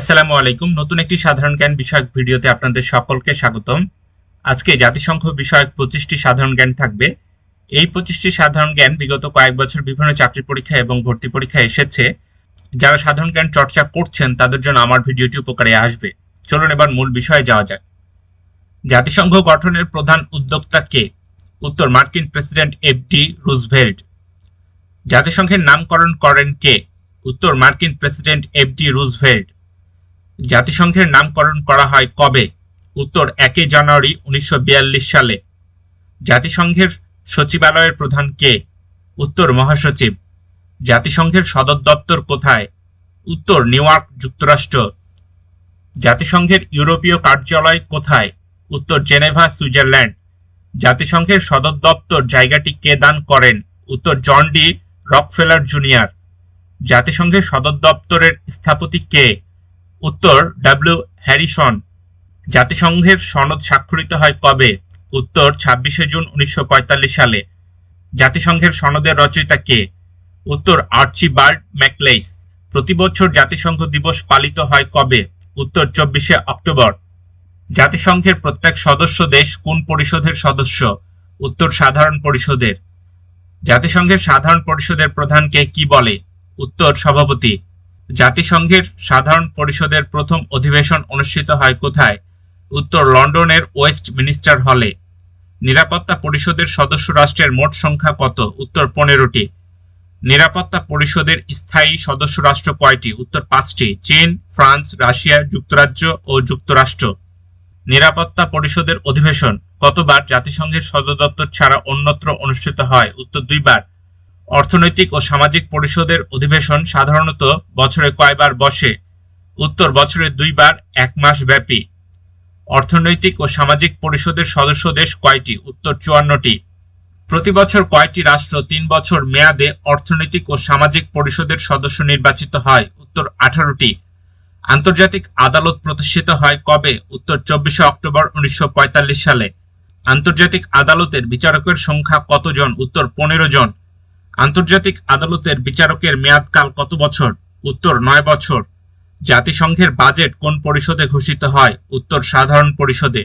আসসালামু আলাইকুম। নতুন একটি সাধারণ জ্ঞান বিষয়ক ভিডিওতে আপনাদের সকলকে স্বাগতম। আজকে জাতিসংঘ বিষয়ক পঁচিশটি সাধারণ জ্ঞান থাকবে। এই পঁচিশটি সাধারণ জ্ঞান বিগত কয়েক বছর বিভিন্ন চাকরি পরীক্ষা এবং ভর্তি পরীক্ষায় এসেছে। যারা সাধারণ জ্ঞান চর্চা করছেন, তাদের জন্য আমার ভিডিওটি উপকারে আসবে। চলুন এবার মূল বিষয়ে যাওয়া যাক। জাতিসংঘ গঠনের প্রধান উদ্যোক্তা কে? উত্তর, মার্কিন প্রেসিডেন্ট এফ ডি রুজভেল্ট। জাতিসংঘের নামকরণ করেন কে? উত্তর, মার্কিন প্রেসিডেন্ট এফ ডি রুজভেল্ট। জাতিসংঘের নামকরণ করা হয় কবে? উত্তর, একই জানুয়ারি উনিশশো বিয়াল্লিশ সালে। জাতিসংঘের সচিবালয়ের প্রধান কে? উত্তর, মহাসচিব। জাতিসংঘের সদর দপ্তর কোথায়? উত্তর, নিউ ইয়র্ক যুক্তরাষ্ট্র। জাতিসংঘের ইউরোপীয় কার্যালয় কোথায়? উত্তর, জেনেভা, সুইজারল্যান্ড। জাতিসংঘের সদর দপ্তর জায়গাটি কে দান করেন? উত্তর, জন ডি রকফেলার জুনিয়র। জাতিসংঘের সদর দপ্তরের স্থপতি কে? উত্তর ডাব্লিউ হ্যারিসন জাতিসংঘের সনদ স্বাক্ষরিত হয় কবে? উত্তর ছাব্বিশে জুন উনিশশো পঁয়তাল্লিশ সালে। জাতিসংঘের সনদের রচয়িতা কে? উত্তর আর্চি বার্ড ম্যাকলেইস। প্রতি বছর জাতিসংঘ দিবস পালিত হয় কবে? উত্তর চব্বিশে অক্টোবর। জাতিসংঘের প্রত্যেক সদস্য দেশ কোন পরিষদের সদস্য? উত্তর সাধারণ পরিষদের। জাতিসংঘের সাধারণ পরিষদের প্রধানকে কি বলে? উত্তর সভাপতি। জাতিসংঘের সাধারণ পরিষদের প্রথম অধিবেশন অনুষ্ঠিত হয় কোথায়? উত্তর লন্ডনের ওয়েস্ট মিনিস্টার হলে। নিরাপত্তা পরিষদের সদস্য রাষ্ট্রের মোট সংখ্যা কত? উত্তর পনেরোটি। নিরাপত্তা পরিষদের স্থায়ী সদস্য রাষ্ট্র কয়টি? উত্তর পাঁচটি। চীন, ফ্রান্স, রাশিয়া, যুক্তরাজ্য ও যুক্তরাষ্ট্র। নিরাপত্তা পরিষদের অধিবেশন কতবার জাতিসংঘের সদর দপ্তর ছাড়া অন্যত্র অনুষ্ঠিত হয়? উত্তর দুইবার। অর্থনৈতিক ও সামাজিক পরিষদের অধিবেশন সাধারণত বছরে কয়বার বসে, উত্তর বছরে দুইবার, এক মাস ব্যাপী। অর্থনৈতিক ও সামাজিক পরিষদের সদস্য দেশ কয়টি? উত্তর চুয়ান্নটি। প্রতি বছর কয়টি রাষ্ট্র তিন বছর মেয়াদে অর্থনৈতিক ও সামাজিক পরিষদের সদস্য নির্বাচিত হয়? উত্তর আঠারোটি। আন্তর্জাতিক আদালত প্রতিষ্ঠিত হয় কবে? উত্তর চব্বিশে অক্টোবর উনিশশো পঁয়তাল্লিশ সালে। আন্তর্জাতিক আদালতের বিচারকের সংখ্যা কতজন? উত্তর পনেরো জন। আন্তর্জাতিক আদালতের বিচারকের মেয়াদকাল কত বছর? উত্তর নয় বছর। জাতিসংঘের বাজেট কোন পরিষদে ঘোষিত হয়? উত্তর সাধারণ পরিষদে।